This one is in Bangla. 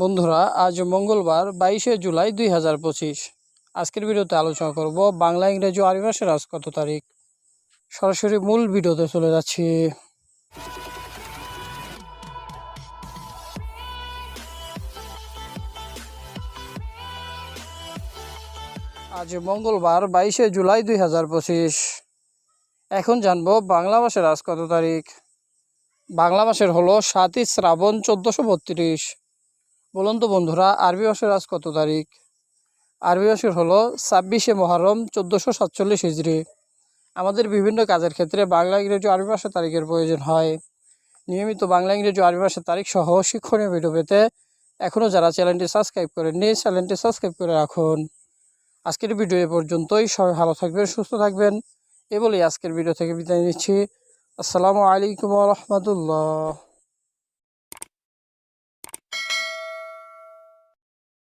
বন্ধুরা, আজ মঙ্গলবার, বাইশে জুলাই দুই হাজার পঁচিশ। আজকের ভিডিওতে আলোচনা করব বাংলা, ইংরেজি আরবি মাসের আজ কত তারিখ। সরাসরি মূল ভিডিওতে চলে যাচ্ছি। আজ মঙ্গলবার, বাইশে জুলাই দুই হাজার পঁচিশ। এখন জানব বাংলা মাসের আজ কত তারিখ। বাংলা মাসের হলো সাতই শ্রাবণ চোদ্দোশো বত্রিশ। বলুন তো বন্ধুরা, আরবি মাসের আজ কত তারিখ? আরবি মাসের হলো ছাব্বিশে মহরম চোদ্দোশো সাতচল্লিশ হিজড়ি। আমাদের বিভিন্ন কাজের ক্ষেত্রে বাংলা, ইংরেজি আরবি ভাষার তারিখের প্রয়োজন হয়। নিয়মিত বাংলা, ইংরেজি আরবি ভাষার তারিখ সহ শিক্ষণীয় ভিডিও পেতে এখনও যারা চ্যানেলটি সাবস্ক্রাইব করেননি চ্যানেলটি সাবস্ক্রাইব করে রাখুন। আজকের ভিডিও এ পর্যন্তই। সবাই ভালো থাকবেন, সুস্থ থাকবেন। এ বলেই আজকের ভিডিও থেকে বিদায় নিচ্ছি। আসসালামু আলাইকুম রহমতুল্লাহ।